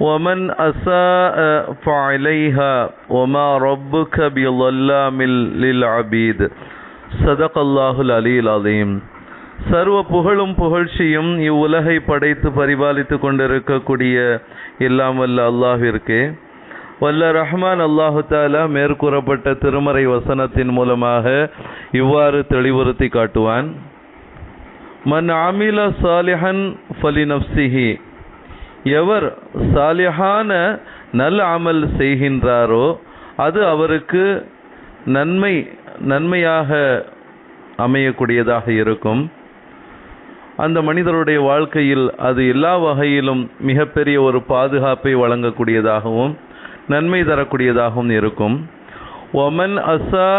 ومن أساء فعليها وما ربك بظلام للعبيد صدق الله العلي العظيم சர்வ புகழும் புகழ்ச்சியும் இவ்வுலகை படைத்து பரிபாலித்து கொண்டிருக்கக்கூடிய எல்லாம் வல்ல அல்லாஹிற்கே வல்ல ரஹ்மான் அல்லாஹு தாலா மேற்கூறப்பட்ட திருமறை வசனத்தின் மூலமாக இவ்வாறு தெளிவுறுத்தி காட்டுவான் மன் அமில சாலிஹன் ஃபலி நப்சிஹி எவர் சாலிஹான நல் அமல் செய்கின்றாரோ அது அவருக்கு நன்மை நன்மையாக அமையக்கூடியதாக இருக்கும். அந்த மனிதருடைய வாழ்க்கையில் அது எல்லா வகையிலும் மிகப்பெரிய ஒரு பாதுகாப்பை வழங்கக்கூடியதாகவும் நன்மை தரக்கூடியதாகவும் இருக்கும். ஒமன் அசா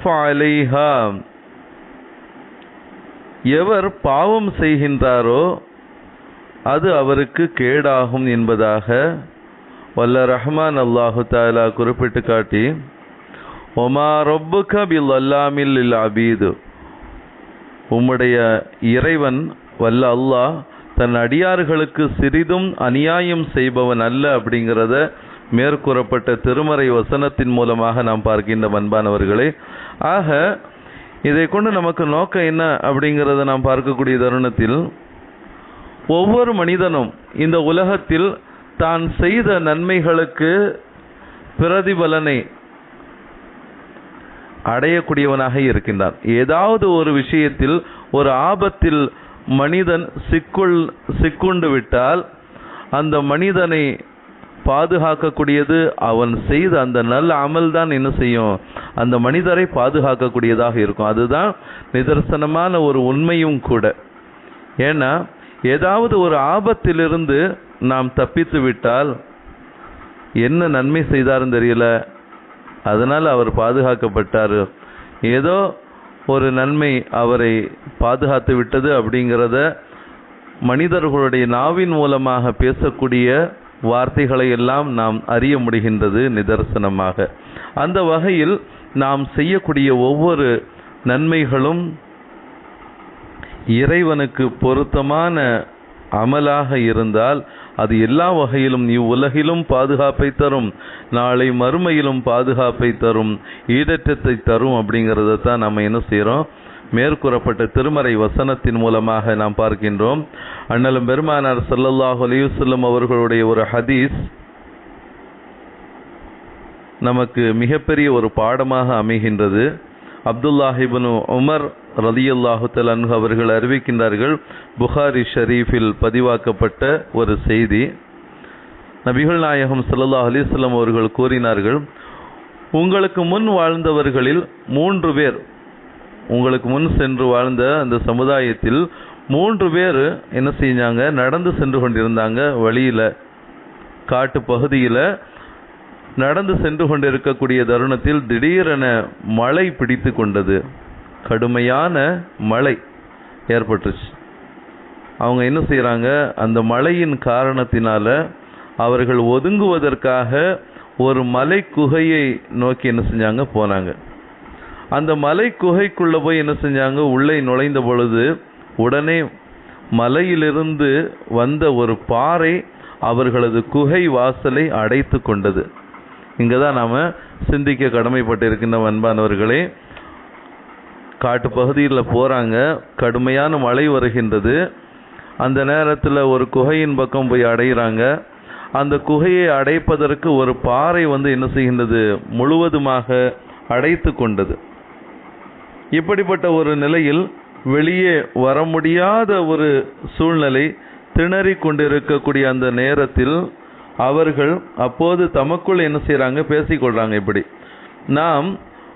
ஃபாலிஹா எவர் பாவம் செய்கின்றாரோ அது அவருக்கு கேடாகும் என்பதாக வல்ல ரஹ்மான் அல்லாஹு தாலா குறிப்பிட்டு காட்டி ஒமா ரொப்புக பில் அல்லாமில் இல் அபீது. உம்முடைய இறைவன் வல்ல அல்லாஹ் தன் அடியார்களுக்கு சிறிதும் அநியாயம் செய்பவன் அல்ல அப்படிங்கிறத மேற்கூறப்பட்ட திருமறை வசனத்தின் மூலமாக நாம் பார்க்கின்ற அன்பானவர்களே. ஆக இதை கொண்டு நமக்கு நோக்கம் என்ன அப்படிங்கிறத நாம் பார்க்கக்கூடிய தருணத்தில் ஒவ்வொரு மனிதனும் இந்த உலகத்தில் தான் செய்த நன்மைகளுக்கு பிரதிபலனை அடையக்கூடியவனாக இருக்கின்றான். ஏதாவது ஒரு விஷயத்தில் ஒரு ஆபத்தில் மனிதன் சிக்குள் சிக்குண்டு விட்டால் அந்த மனிதனை பாதுகாக்கக்கூடியது அவன் செய்த அந்த நல்ல அமல் தான் என்ன செய்யும்? அந்த மனிதரை பாதுகாக்கக்கூடியதாக இருக்கும். அதுதான் நிதர்சனமான ஒரு உண்மையும் கூட. ஏன்னா ஏதாவது ஒரு ஆபத்திலிருந்து நாம் தப்பித்து விட்டால் என்ன நன்மை செய்தார்னு தெரியல. அதனால் அவர் பாதுகாக்கப்பட்டார். ஏதோ ஒரு நன்மை அவரை பாதுகாத்து விட்டது அப்படிங்கிறத மனிதர்களுடைய நாவின் மூலமாக பேசக்கூடிய வார்த்தைகளை எல்லாம் நாம் அறிய முடிகின்றது நிதர்சனமாக. அந்த வகையில் நாம் செய்யக்கூடிய ஒவ்வொரு நன்மைகளும் இறைவனுக்கு பொருத்தமான அமலாக இருந்தால் அது எல்லா வகையிலும் இவ்வுலகிலும் பாதுகாப்பை தரும். நாளை மறுமையிலும் பாதுகாப்பை தரும். ஈடற்றத்தை தரும் அப்படிங்கிறத தான் நம்ம என்ன செய்கிறோம் மேற்கூறப்பட்ட திருமறை வசனத்தின் மூலமாக நாம் பார்க்கின்றோம். அண்ணலும் பெருமானார் சல்லல்லாஹு அலையுசல்லம் அவர்களுடைய ஒரு ஹதீஸ் நமக்கு மிகப்பெரிய ஒரு பாடமாக அமைகின்றது. அப்துல்லாஹிபனு உமர் ரதியுல்லாஹு தலன்ஹு அவர்கள் அறிவிக்கின்றார்கள் புகாரி ஷரீஃபில் பதிவாக்கப்பட்ட ஒரு செய்தி. நபிகள் நாயகம் சல்லாஹ் அலிஸ்லாம் அவர்கள் கூறினார்கள் உங்களுக்கு முன் வாழ்ந்தவர்களில் மூன்று பேர் உங்களுக்கு முன் சென்று வாழ்ந்த அந்த சமுதாயத்தில் மூன்று பேர் என்ன செஞ்சாங்க? நடந்து சென்று கொண்டிருந்தாங்க வழியில் காட்டு பகுதியில். நடந்து சென்று கொண்டிருக்கக்கூடிய தருணத்தில் திடீரென மழை பிடித்து கொண்டது. கடுமையான மழை ஏற்பட்டுச்சு. அவங்க என்ன செய்கிறாங்க அந்த மழையின் காரணத்தினால அவர்கள் ஒதுங்குவதற்காக ஒரு மலை குகையை நோக்கி என்ன செஞ்சாங்க? போனாங்க. அந்த மலை குகைக்குள்ளே போய் என்ன செஞ்சாங்க? உள்ளே நுழைந்த பொழுது உடனே மலையிலிருந்து வந்த ஒரு பாறை அவர்களது குகை வாசலை அடைத்து கொண்டது. இங்கே தான் நாம் சிந்திக்க கடமைப்பட்டிருக்கின்ற அன்பானவர்களே காட்டு பகுதியில் போகிறாங்க கடுமையான மழை வருகின்றது. அந்த நேரத்தில் ஒரு குகையின் பக்கம் போய் அடைகிறாங்க அந்த குகையை அடைப்பதற்கு ஒரு பாறை வந்து என்ன செய்கின்றது? முழுவதுமாக அடைத்து கொண்டது. இப்படிப்பட்ட ஒரு நிலையில் வெளியே வர முடியாத ஒரு சூழ்நிலை திணறிக் கொண்டிருக்கக்கூடிய அந்த நேரத்தில் அவர்கள் அப்போது தமக்குள் என்ன செய்கிறாங்க பேசிக்கொள்கிறாங்க இப்படி. நாம்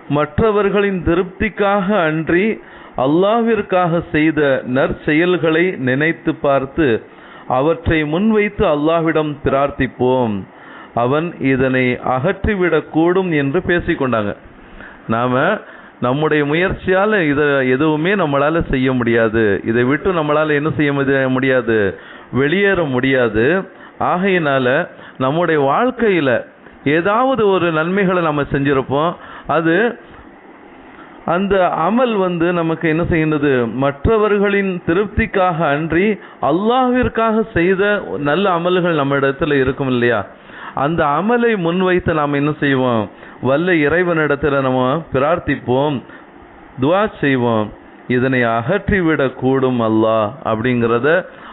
மற்றவர்களின் திருப்திக்காக அன்றி அல்லாவிற்காக செய்த நற்செயல்களை நினைத்து பார்த்து அவற்றை முன்வைத்து அல்லாஹ்விடம் பிரார்த்திப்போம். அவன் இதனை அகற்றிவிடக்கூடும் என்று பேசிக்கொண்டாங்க நாம் நம்முடைய முயற்சியால் இதை எதுவுமே நம்மளால் செய்ய முடியாது. இதை விட்டு நம்மளால் என்ன செய்ய முடியாது? வெளியேற முடியாது. ஆகையினால் நம்முடைய வாழ்க்கையில் ஏதாவது ஒரு நன்மைகளை நம்ம செஞ்சுருப்போம். அது அந்த அமல் வந்து நமக்கு என்ன செய்கின்றது? மற்றவர்களின் திருப்திக்காக அன்றி அல்லாஹிற்காக செய்த நல்ல அமல்கள் நம்ம இடத்துல இருக்கும் இல்லையா? அந்த அமலை முன்வைத்து நாம் என்ன செய்வோம்? வல்ல இறைவனிடத்தில் நம்ம பிரார்த்திப்போம் துவா செய்வோம். இதனை அகற்றிவிடக் கூடும் அல்லாஹ் அப்படிங்கிறத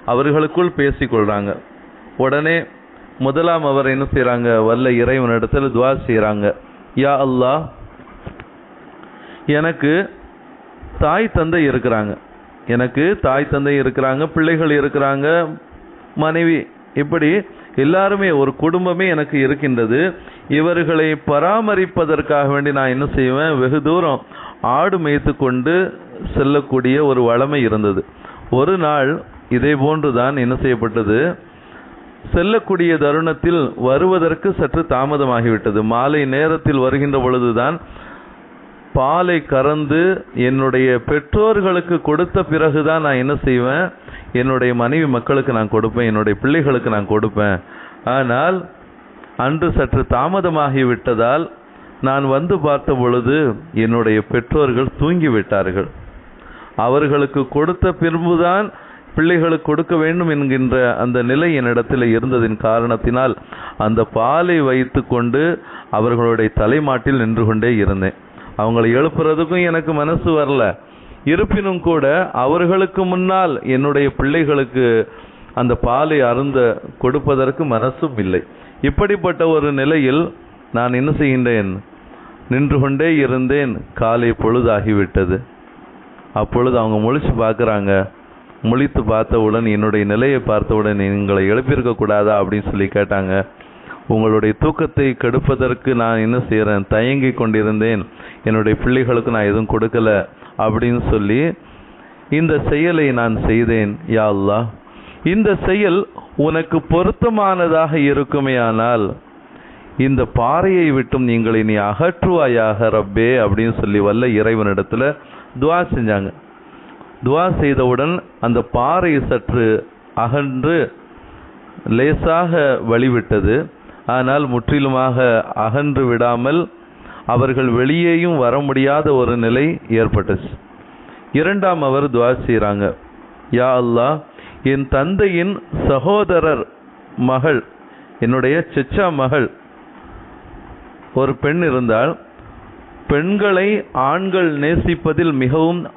அவர்களுக்குள் பேசிக்கொள்கிறாங்க உடனே முதலாம் அவர் என்ன செய்கிறாங்க வல்ல இறைவனிடத்தில் துவா செய்கிறாங்க யா அல்லாஹ் எனக்கு தாய் தந்தை இருக்கிறாங்க. எனக்கு தாய் தந்தை இருக்கிறாங்க பிள்ளைகள் இருக்கிறாங்க மனைவி. இப்படி எல்லாருமே ஒரு குடும்பமே எனக்கு இருக்கின்றது. இவர்களை பராமரிப்பதற்காக வேண்டி நான் என்ன செய்வேன்? வெகு தூரம் ஆடு மேய்த்து கொண்டு செல்லக்கூடிய ஒரு வளமை இருந்தது. ஒரு நாள் இதே போன்றுதான் என்ன செய்யப்பட்டது? செல்லக்கூடிய தருணத்தில் வருவதற்கு சற்று தாமதமாகிவிட்டது. மாலை நேரத்தில் வருகின்ற பொழுதுதான் பாலை கறந்து என்னுடைய பெற்றோர்களுக்கு கொடுத்த பிறகுதான் நான் என்ன செய்வேன்? என்னுடைய மனைவி மக்களுக்கு நான் கொடுப்பேன் என்னுடைய பிள்ளைகளுக்கு நான் கொடுப்பேன். ஆனால் அன்று சற்று தாமதமாகி விட்டதால் நான் வந்து பார்த்த பொழுது என்னுடைய பெற்றோர்கள் தூங்கி விட்டார்கள் அவர்களுக்கு கொடுத்த பின்புதான் பிள்ளைகளுக்கு கொடுக்க வேண்டும் என்கின்ற அந்த நிலை என்னிடத்தில் இருந்ததின் காரணத்தினால் அந்த பாலை வைத்துக்கொண்டு அவர்களுடைய தலைமாட்டில் நின்று கொண்டே இருந்தேன். அவங்களை எழுப்புறதுக்கும் எனக்கு மனசு வரல. இருப்பினும் கூட அவர்களுக்கு முன்னால் என்னுடைய பிள்ளைகளுக்கு அந்த பாலை அருந்த கொடுப்பதற்கு மனசும் இல்லை. இப்படிப்பட்ட ஒரு நிலையில் நான் என்ன செய்கின்றேன்? நின்று கொண்டே இருந்தேன். காலை பொழுதாகிவிட்டது. அப்பொழுது அவங்க முழிச்சு பார்க்குறாங்க. முழித்து பார்த்தவுடன் என்னுடைய நிலையை பார்த்தவுடன் எங்களை எழுப்பியிருக்கக்கூடாதா அப்படின்னு சொல்லி கேட்டாங்க. உங்களுடைய தூக்கத்தை கெடுப்பதற்கு நான் என்ன செய்கிறேன் தயங்கி கொண்டிருந்தேன். என்னுடைய பிள்ளைகளுக்கு நான் எதுவும் கொடுக்கல அப்படின்னு சொல்லி இந்த செயலை நான் செய்தேன் யா அல்லா இந்த செயல் உனக்கு பொருத்தமானதாக இருக்குமேயானால் இந்த பாறையை விட்டும் நீங்கள் இனி அகற்றுவாயாக ரப்பே அப்படின்னு சொல்லி வல்ல இறைவனிடத்தில் துவா செஞ்சாங்க. துவா செய்தவுடன் அந்த பாறை சற்று அகன்று லேசாக வழிவிட்டது. ஆனால் முற்றிலுமாக அகன்று விடாமல் அவர்கள் வெளியேயும் வர முடியாத ஒரு நிலை ஏற்பட்டுச்சு இரண்டாம் அவர் துவா செய்கிறாங்க யா அல்லா என் தந்தையின் சகோதரர் மகள் என்னுடைய செச்சா மகள் ஒரு பெண் இருந்தால் பெண்களை ஆண்கள் நேசிப்பதில் மிகவும்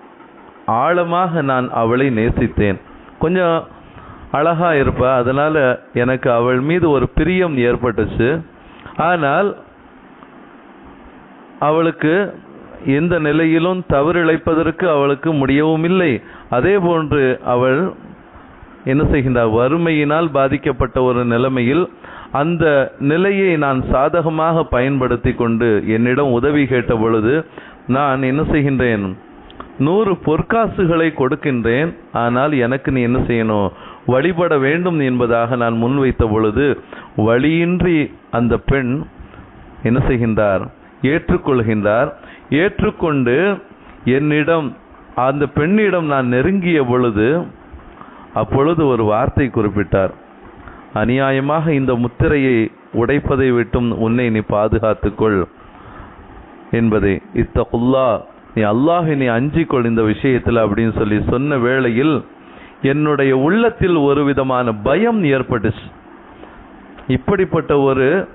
ஆழமாக நான் அவளை நேசித்தேன். கொஞ்சம் அழகா இருப்பா. அதனால எனக்கு அவள் மீது ஒரு பிரியம் ஏற்பட்டுச்சு. ஆனால் அவளுக்கு எந்த நிலையிலும் தவறிழைப்பதற்கு அவளுக்கு முடியவும் இல்லை. அதே போன்று அவள் என்ன செய்கின்றார் வறுமையினால் பாதிக்கப்பட்ட ஒரு நிலைமையில் அந்த நிலையை நான் சாதகமாக பயன்படுத்தி கொண்டு என்னிடம் உதவி கேட்ட பொழுது நான் என்ன செய்கின்றேன்? நூறு பொற்காசுகளை கொடுக்கின்றேன். ஆனால் எனக்கு நீ என்ன செய்யணும்? வழிபட வேண்டும் என்பதாக நான் முன்வைத்த பொழுது வழியின்றி அந்த பெண் என்ன செய்கின்றார்? ஏற்றுக்கொள்கின்றார். ஏற்றுக்கொண்டு என்னிடம் அந்த பெண்ணிடம் நான் நெருங்கிய பொழுது அப்பொழுது ஒரு வார்த்தை குறிப்பிட்டார். அநியாயமாக இந்த முத்திரையை உடைப்பதை விட்டும் உன்னை நீ பாதுகாத்துக்கொள் என்பதை. இத்தகுல்லா நீ அல்லாஹினை நீ அஞ்சிக்கொள் இந்த விஷயத்தில் அப்படின்னு சொல்லி சொன்ன வேளையில் என்னுடைய உள்ளத்தில் ஒரு விதமான பயம் ஏற்பட்டுச்சு. இப்படிப்பட்ட ஒரு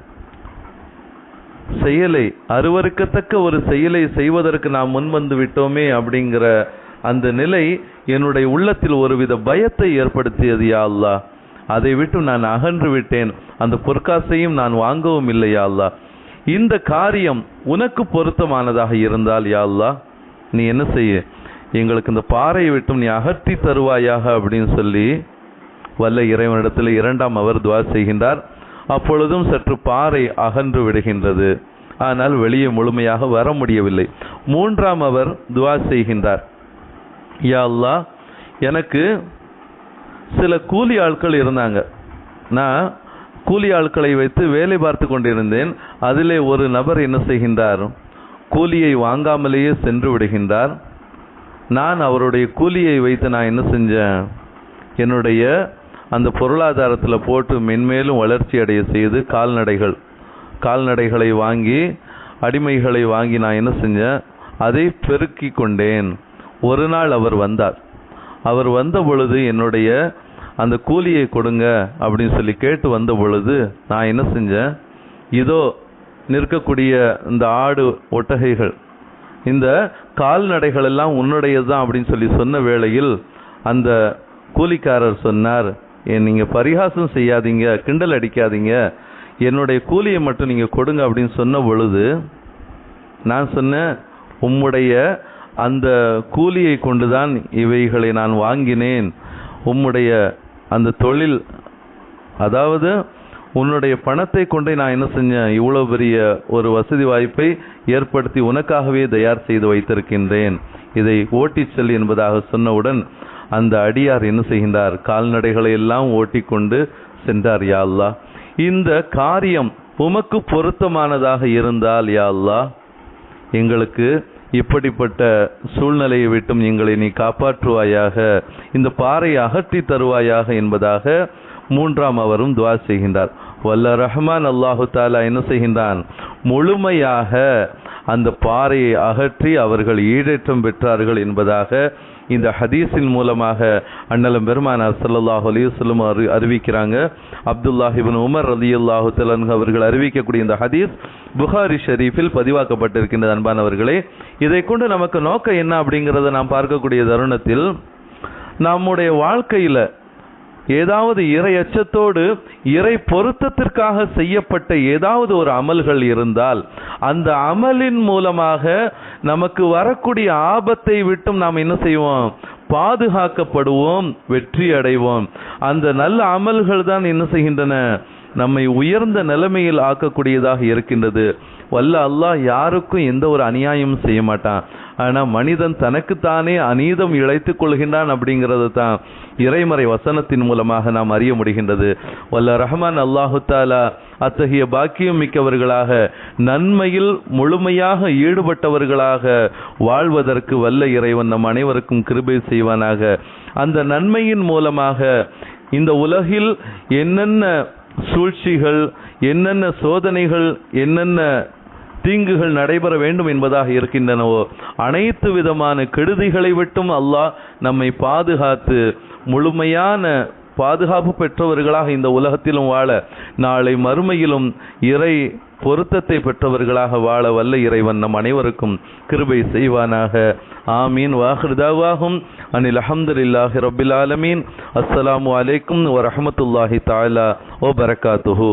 செயலை அருவருக்கத்தக்க ஒரு செயலை செய்வதற்கு நாம் முன்வந்து விட்டோமே அப்படிங்கிற அந்த நிலை என்னுடைய உள்ளத்தில் ஒருவித பயத்தை ஏற்படுத்தியது யா அதை விட்டு நான் அகன்று விட்டேன். அந்த பொற்காசையும் நான் வாங்கவும் இல்லை யா இந்த காரியம் உனக்கு பொருத்தமானதாக இருந்தால் யா நீ என்ன செய்ய? எங்களுக்கு இந்த பாறையை விட்டும் நீ அகற்றி தருவாயாக அப்படின்னு சொல்லி வல்ல இறைவனிடத்தில் இரண்டாம் அவர் துவா செய்கின்றார். அப்பொழுதும் சற்று பாறை அகன்று விடுகின்றது. ஆனால் வெளியே முழுமையாக வர முடியவில்லை. மூன்றாம் அவர் துவா செய்கின்றார். யா அல்லா எனக்கு சில கூலி ஆட்கள் இருந்தாங்க. நான் கூலி ஆட்களை வைத்து வேலை பார்த்து கொண்டிருந்தேன். அதிலே ஒரு நபர் என்ன செய்கின்றார்? கூலியை வாங்காமலேயே சென்று விடுகின்றார். நான் அவருடைய கூலியை வைத்து நான் என்ன செஞ்சேன்? என்னுடைய அந்த பொருளாதாரத்தில் போட்டு மென்மேலும் வளர்ச்சி அடைய செய்து கால்நடைகள் கால்நடைகளை வாங்கி அடிமைகளை வாங்கி நான் என்ன செஞ்சேன்? அதை பெருக்கி கொண்டேன். ஒரு நாள் அவர் வந்தார். அவர் வந்த பொழுது என்னுடைய அந்த கூலியை கொடுங்க அப்படின்னு சொல்லி கேட்டு வந்த பொழுது நான் என்ன செஞ்சேன்? இதோ நிற்கக்கூடிய இந்த ஆடு ஒட்டகைகள் இந்த கால்நடைகள் எல்லாம் உன்னுடையது தான் அப்படின்னு சொல்லி சொன்ன வேளையில் அந்த கூலிக்காரர் சொன்னார் "ஏன் பரிகாசம் செய்யாதீங்க கிண்டல் அடிக்காதீங்க. என்னுடைய கூலியை மட்டும் நீங்கள் கொடுங்க அப்படின்னு சொன்ன பொழுது நான் சொன்னேன் உம்முடைய அந்த கூலியை கொண்டுதான் இவைகளை நான் வாங்கினேன். உம்முடைய அந்த தொழில் அதாவது உன்னுடைய பணத்தை கொண்டே நான் என்ன செஞ்சேன்? இவ்வளோ பெரிய ஒரு வசதி வாய்ப்பை ஏற்படுத்தி உனக்காகவே தயார் செய்து வைத்திருக்கின்றேன். இதை ஓட்டிச் செல் என்பதாக சொன்னவுடன் அந்த அடியார் என்ன செய்கின்றார்? கால்நடைகளை எல்லாம் ஓட்டிக்கொண்டு சென்றார் யா அல்லா இந்த காரியம் உமக்கு பொருத்தமானதாக இருந்தால் யா அல்லா எங்களுக்கு இப்படிப்பட்ட சூழ்நிலையை விட்டும் எங்களை நீ காப்பாற்றுவாயாக இந்த பாறை அகற்றி தருவாயாக என்பதாக மூன்றாம் அவரும் துவா செய்கின்றார். வல்ல ரஹ்மான் அல்லாஹு தாலா என்ன செய்கின்றான்? முழுமையாக அந்த பாறையை அகற்றி அவர்கள் ஈடேற்றம் பெற்றார்கள் என்பதாக இந்த ஹதீஸின் மூலமாக அண்ணலம் பெருமானார் ஸல்லல்லாஹு அலைஹி அறி அறிவிக்கிறாங்க. அப்துல்லாஹிபின் உமர் அலி அல்லாஹு தஆலா அவர்கள் அறிவிக்கக்கூடிய இந்த ஹதீஸ் புகாரி ஷெரீஃபில் பதிவாக்கப்பட்டிருக்கின்றது அன்பானவர்களே. இதை கொண்டு நமக்கு நோக்கம் என்ன அப்படிங்கிறத நாம் பார்க்கக்கூடிய தருணத்தில் நம்முடைய வாழ்க்கையில் ஏதாவது இறை அச்சத்தோடு இறை பொருத்தத்திற்காக செய்யப்பட்ட ஏதாவது ஒரு அமல்கள் இருந்தால் அந்த அமலின் மூலமாக நமக்கு வரக்கூடிய ஆபத்தை விட்டும் நாம் என்ன செய்வோம்? பாதுகாக்கப்படுவோம் வெற்றி அடைவோம். அந்த நல்ல அமல்கள் தான் என்ன செய்கின்றன? நம்மை உயர்ந்த நிலைமையில் ஆக்கக்கூடியதாக இருக்கின்றது. வல்ல அல்லாஹ் யாருக்கும் எந்த ஒரு அநியாயமும் செய்ய மாட்டான். ஆனா மனிதன் தனக்குத்தானே அநீதம் இழைத்துக் கொள்கின்றான் அப்படிங்கிறது தான் இறைமறை வசனத்தின் மூலமாக நாம் அறிய முடிகின்றது. வல்ல ரஹ்மான் அல்லாஹு தாலா அத்தகைய பாக்கியம் மிக்கவர்களாக நன்மையில் முழுமையாக ஈடுபட்டவர்களாக வாழ்வதற்கு வல்ல இறைவன் நம் அனைவருக்கும் கிருபை செய்வானாக. அந்த நன்மையின் மூலமாக இந்த உலகில் என்னென்ன சூழ்ச்சிகள் என்னென்ன சோதனைகள் என்னென்ன தீங்குகள் நடைபெற வேண்டும் என்பதாக இருக்கின்றனவோ அனைத்து விதமான கெடுதிகளை விட்டும் அல்லாஹ் நம்மை பாதுகாத்து முழுமையான பாதுகாப்பு பெற்றவர்களாக இந்த உலகத்திலும் வாழ நாளை மறுமையிலும் இறை பொருத்தத்தை பெற்றவர்களாக வாழ வல்ல இறைவன் நம் அனைவருக்கும் கிருபை செய்வானாக. ஆமீன். வாஹிருதாவாகும் அனில் அஹமதுல்லாஹி ரபில் ஆலமீன். அஸ்ஸலாமு அலைக்கும் வரஹமத்துல்லாஹி தாலா ஓ பரகாத்துஹு